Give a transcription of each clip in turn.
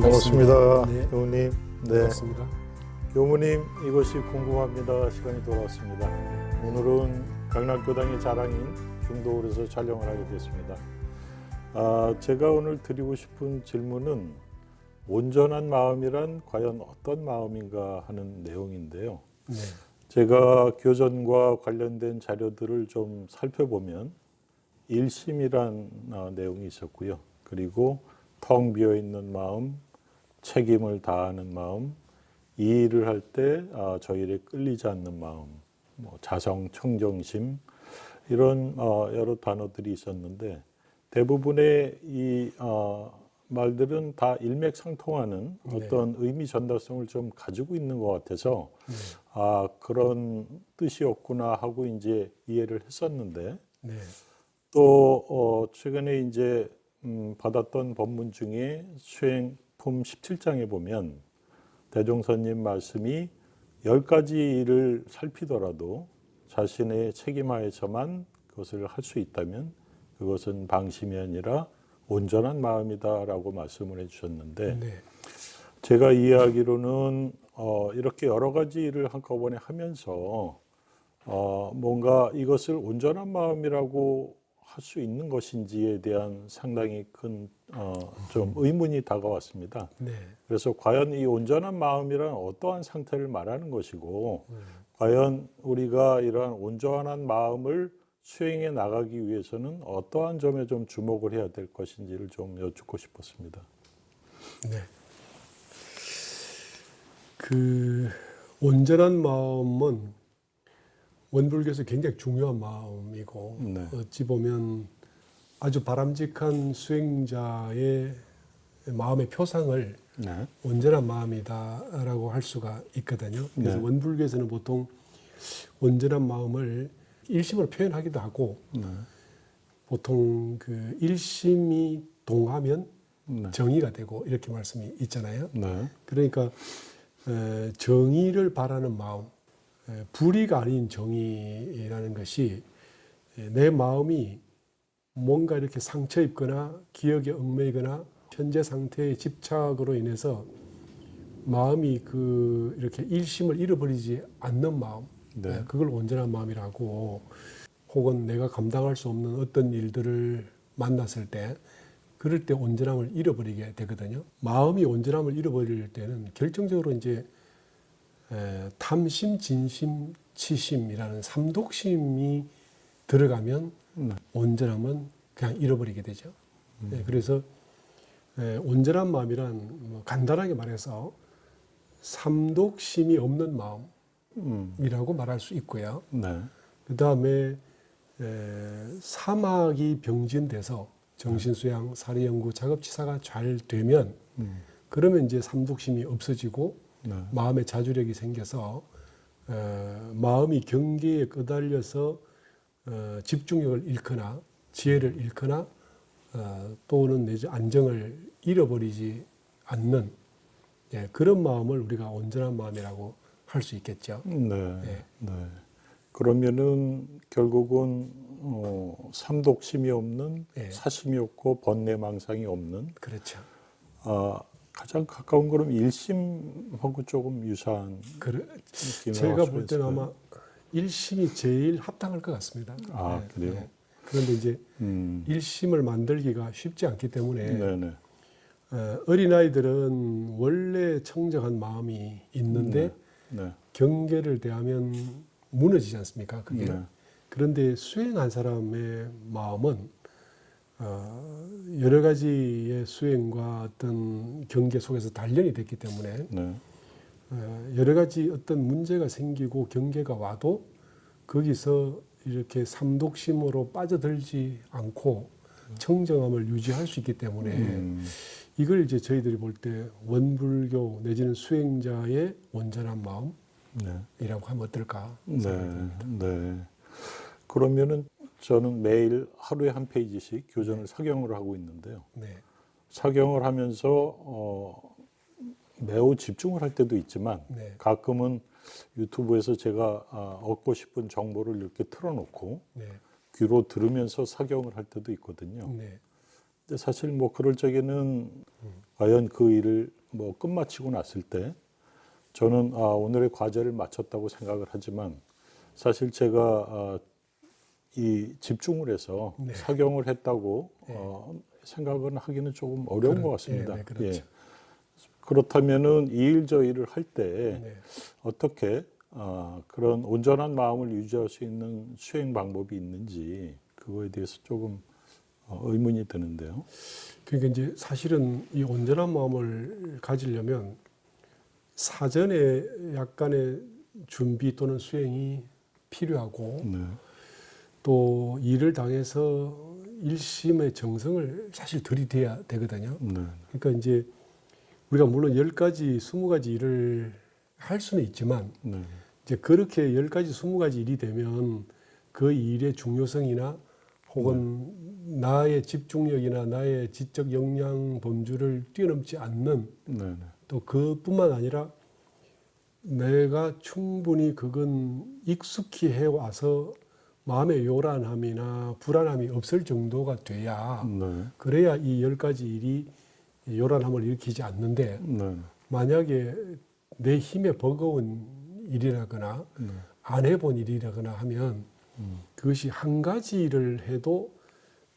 반갑습니다. 네. 교무님. 네. 반갑습니다. 교무님 이것이 궁금합니다. 시간이 돌아왔습니다. 오늘은 강남교당의 자랑인 중도홀에서 촬영을 하게 됐습니다. 아, 제가 오늘 드리고 싶은 질문은 온전한 마음이란 과연 어떤 마음인가 하는 내용인데요. 네. 제가 교전과 관련된 자료들을 좀 살펴보면 일심이란 어, 내용이 있었고요. 그리고 텅 비어 있는 마음, 책임을 다하는 마음, 이 일을 할때 아, 저 일에 끌리지 않는 마음, 뭐 자성, 청정심 이런 어, 여러 단어들이 있었는데 대부분의 이 어, 말들은 다 일맥상통하는 네. 어떤 의미 전달성을 좀 가지고 있는 것 같아서 네. 아 그런 뜻이었구나 하고 이제 이해를 했었는데 네. 또 어, 최근에 이제 음, 받았던 법문 중에 수행 품 17장에 보면 대종선님 말씀이 열 가지 일을 살피더라도 자신의 책임하에서만 그것을 할 수 있다면 그것은 방심이 아니라 온전한 마음이다라고 말씀을 해주셨는데 네. 제가 이해하기로는 어, 이렇게 여러 가지 일을 한꺼번에 하면서 어, 뭔가 이것을 온전한 마음이라고 할 수 있는 것인지에 대한 상당히 큰 어, 좀 의문이 다가왔습니다. 네. 그래서 과연 이 온전한 마음이란 어떠한 상태를 말하는 것이고 네. 과연 우리가 이러한 온전한 마음을 수행해 나가기 위해서는 어떠한 점에 좀 주목을 해야 될 것인지를 좀 여쭙고 싶었습니다. 네. 그 온전한 마음은 원불교에서 굉장히 중요한 마음이고 네. 어찌 보면 아주 바람직한 수행자의 마음의 표상을 네. 온전한 마음이다라고 할 수가 있거든요. 그래서 네. 원불교에서는 보통 온전한 마음을 일심으로 표현하기도 하고 네. 보통 그 일심이 동하면 네. 정의가 되고 이렇게 말씀이 있잖아요. 네. 그러니까 에, 정의를 바라는 마음, 에, 불의가 아닌 정의라는 것이 에, 내 마음이 뭔가 이렇게 상처 입거나 기억에 얽매이거나 현재 상태의 집착으로 인해서 마음이 그 이렇게 일심을 잃어버리지 않는 마음, 네. 에, 그걸 온전한 마음이라고 혹은 내가 감당할 수 없는 어떤 일들을 만났을 때 그럴 때 온전함을 잃어버리게 되거든요. 마음이 온전함을 잃어버릴 때는 결정적으로 이제 에, 탐심, 진심, 치심이라는 삼독심이 들어가면 네. 온전함은 그냥 잃어버리게 되죠. 네, 그래서 에, 온전한 마음이란 뭐 간단하게 말해서 삼독심이 없는 마음이라고 음. 말할 수 있고요. 네. 그 다음에 사막이 병진돼서 정신수양, 사리연구, 작업치사가 잘 되면 음. 그러면 이제 삼독심이 없어지고 네. 마음의 자주력이 생겨서 어, 마음이 경계에 끄달려서 어, 집중력을 잃거나 지혜를 잃거나 어, 또는 내지 안정을 잃어버리지 않는 예, 그런 마음을 우리가 온전한 마음이라고 할 수 있겠죠. 네. 네. 네. 그러면은 결국은 어, 삼독심이 없는 네. 사심이 없고 번뇌망상이 없는 그렇죠. 아, 가장 가까운 거는 일심하고 조금 유사한 그래, 제가 볼 때는? 아마 일심이 제일 합당할 것 같습니다. 아, 그래요? 그런데 이제 음. 일심을 만들기가 쉽지 않기 때문에 네네. 어, 어린아이들은 원래 청정한 마음이 있는데 네. 경계를 대하면 무너지지 않습니까? 그게. 네. 그런데 수행한 사람의 마음은 어, 여러 가지의 수행과 어떤 경계 속에서 단련이 됐기 때문에 네. 어, 여러 가지 어떤 문제가 생기고 경계가 와도 거기서 이렇게 삼독심으로 빠져들지 않고 청정함을 유지할 수 있기 때문에 음. 이걸 이제 저희들이 볼 때 원불교 내지는 수행자의 온전한 마음이라고 네. 하면 어떨까 네. 생각됩니다. 네. 그러면은 저는 매일 하루에 한 페이지씩 교전을 사경을 하고 있는데요. 네, 사경을 하면서 어, 매우 집중을 할 때도 있지만 네, 가끔은 유튜브에서 제가 아, 얻고 싶은 정보를 이렇게 틀어놓고 네, 귀로 들으면서 사경을 할 때도 있거든요. 네, 근데 사실 뭐 그럴 적에는 과연 그 일을 뭐 끝마치고 났을 때 저는 아, 오늘의 과제를 마쳤다고 생각을 하지만 사실 제가 아, 이 집중을 해서 네. 사경을 했다고 네. 어, 생각은 하기는 조금 어려운 그렇- 것 같습니다. 예, 네, 그렇죠. 그렇다면은 이 일 저 일을 할때 네. 어떻게 아, 그런 온전한 마음을 유지할 수 있는 수행 방법이 있는지 그거에 대해서 조금 어, 의문이 드는데요. 그러니까 이제 사실은 이 온전한 마음을 가지려면 사전에 약간의 준비 또는 수행이 필요하고 네. 또 일을 당해서 일심의 정성을 사실 들이대야 되거든요. 네. 그러니까 이제 우리가 물론 열 가지, 스무 가지 일을 할 수는 있지만 네. 이제 그렇게 열 가지, 스무 가지 일이 되면 그 일의 중요성이나 혹은 나의 집중력이나 나의 지적 역량 범주를 뛰어넘지 않는 네. 네. 또 그뿐만 아니라 내가 충분히 그건 익숙히 해와서 마음의 요란함이나 불안함이 없을 정도가 돼야 네. 그래야 이 열 가지 일이 요란함을 일으키지 않는데 네. 만약에 내 힘에 버거운 일이라거나 네. 안 해본 일이라거나 하면 음. 그것이 한 가지 일을 해도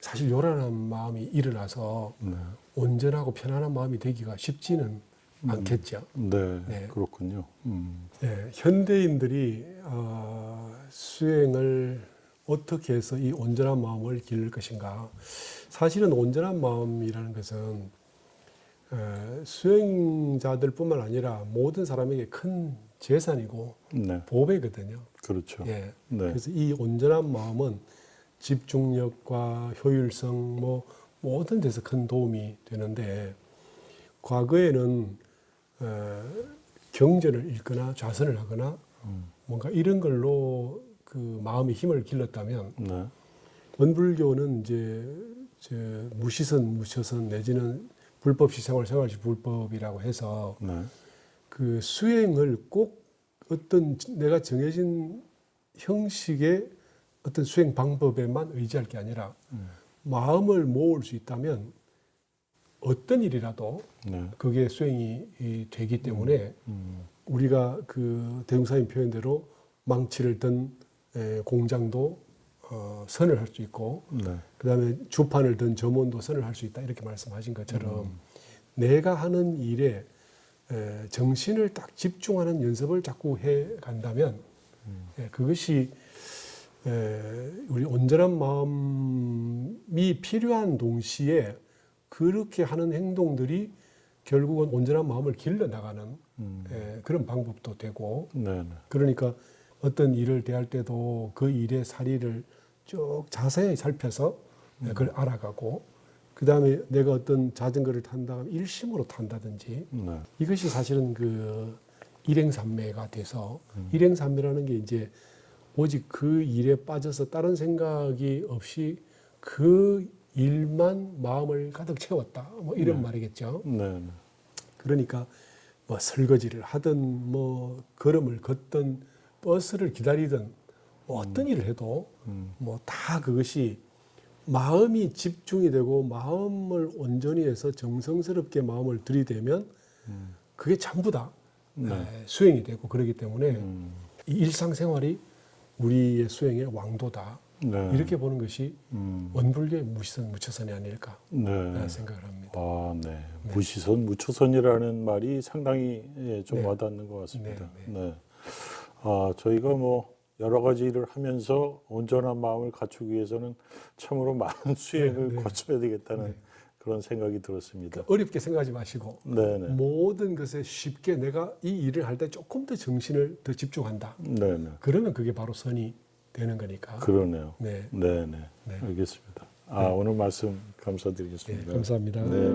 사실 요란한 마음이 일어나서 네. 온전하고 편안한 마음이 되기가 쉽지는 않겠죠. 네. 네. 그렇군요. 음. 네, 현대인들이 어, 수행을 어떻게 해서 이 온전한 마음을 기를 것인가? 사실은 온전한 마음이라는 것은 어, 수행자들뿐만 아니라 모든 사람에게 큰 재산이고 네. 보배거든요. 그렇죠. 예. 네. 그래서 이 온전한 마음은 집중력과 효율성 뭐 모든 데서 큰 도움이 되는데 과거에는 어, 경전을 읽거나 좌선을 하거나 음. 뭔가 이런 걸로 그 마음의 힘을 길렀다면 네. 원불교는 이제 저 무시선 무처선 내지는 불법 시 생활 생활시 불법이라고 해서 네. 그 수행을 꼭 어떤 내가 정해진 형식의 어떤 수행 방법에만 의지할 게 아니라 음. 마음을 모을 수 있다면 어떤 일이라도 네. 그게 수행이 이 되기 때문에 음. 우리가 그 대웅사님 표현대로 망치를 든 에, 공장도 어, 선을 할 수 있고 네. 그다음에 주판을 든 점원도 선을 할 수 있다 이렇게 말씀하신 것처럼 내가 하는 일에 에, 정신을 딱 집중하는 연습을 자꾸 해 간다면 예, 그것이 에, 우리 온전한 마음이 필요한 동시에 그렇게 하는 행동들이 결국은 온전한 마음을 길러 나가는 음. 에, 그런 방법도 되고 네. 네. 그러니까 어떤 일을 대할 때도 그 일의 사리를 쭉 자세히 살펴서 그걸 알아가고 그 다음에 내가 어떤 자전거를 탄다 하면 일심으로 탄다든지 네. 이것이 사실은 그 일행삼매가 돼서 일행삼매라는 게 이제 오직 그 일에 빠져서 다른 생각이 없이 그 일만 마음을 가득 채웠다 뭐 이런 말이겠죠. 네. 네. 그러니까 뭐 설거지를 하든 뭐 걸음을 걷든 버스를 기다리든 뭐 어떤 일을 해도 음. 뭐다 그것이 마음이 집중이 되고 마음을 온전히 해서 정성스럽게 마음을 들이대면 음. 그게 전부 다 네. 에, 수행이 되고 그러기 때문에 음. 이 일상생활이 우리의 수행의 왕도다 네. 이렇게 보는 것이 음. 원불교의 무시선 무처선이 아닐까 네. 생각을 합니다. 아, 네. 무시선, 무초선이라는 말이 상당히 예, 좀 네. 와닿는 것 같습니다. 네, 네. 아, 저희가 뭐 여러 가지 일을 하면서 온전한 마음을 갖추기 위해서는 참으로 많은 수행을 네, 네. 거쳐야 되겠다는 네. 그런 생각이 들었습니다. 어렵게 생각하지 마시고 네, 네. 모든 것에 쉽게 내가 이 일을 할 때 조금 더 정신을 더 집중한다. 네, 네. 그러면 그게 바로 선이 되는 거니까. 그러네요. 네. 네, 네. 네. 알겠습니다. 아, 오늘 말씀 네, 감사드리겠습니다. 감사합니다. 네.